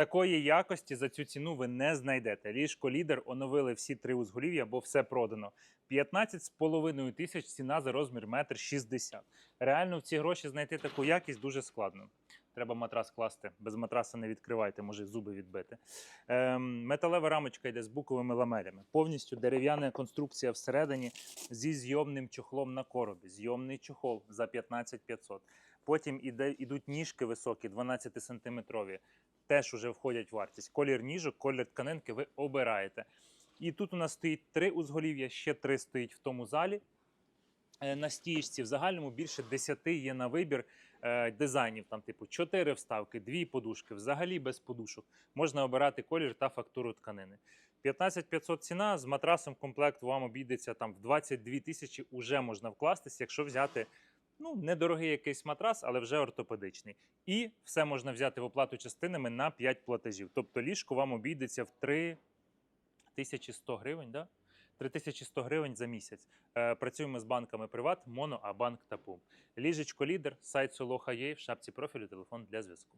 Такої якості за цю ціну ви не знайдете. Ліжко лідер оновили всі три узголів'я, бо все продано. 15,5 тисяч ціна за розмір метр 60. Реально в ці гроші знайти таку якість дуже складно. Треба матрас класти. Без матраса не відкривайте, може зуби відбити. Ем, металева рамочка йде з буковими ламелями. Повністю дерев'яна конструкція всередині зі зйомним чохлом на коробі. Зйомний чохол за 15 500. Потім іде, ідуть ніжки високі, 12 сантиметрові. Теж вже входять в вартість. Колір ніжок, колір тканинки ви обираєте. І тут у нас стоїть три узголів'я, ще три стоїть в тому залі. Е, На стієчці в загальному більше 10 є на вибір е, дизайнів. Там, типу, 4 вставки, 2 подушки, взагалі без подушок. Можна обирати колір та фактуру тканини. 15 500 ціна з матрасом комплект вам обійдеться там в 22 тисячі. Уже можна вкластись, якщо взяти ну, недорогий якийсь матрас, але вже ортопедичний. І все можна взяти в оплату частинами на 5 платежів. Тобто ліжко вам обійдеться в 3100 гривень. Да? 3100 гривень за місяць. Е, працюємо з банками Приват, Моно, Абанк та Пум. Ліжечко лідер, сайт Солоха є в шапці профілю, телефон для зв'язку.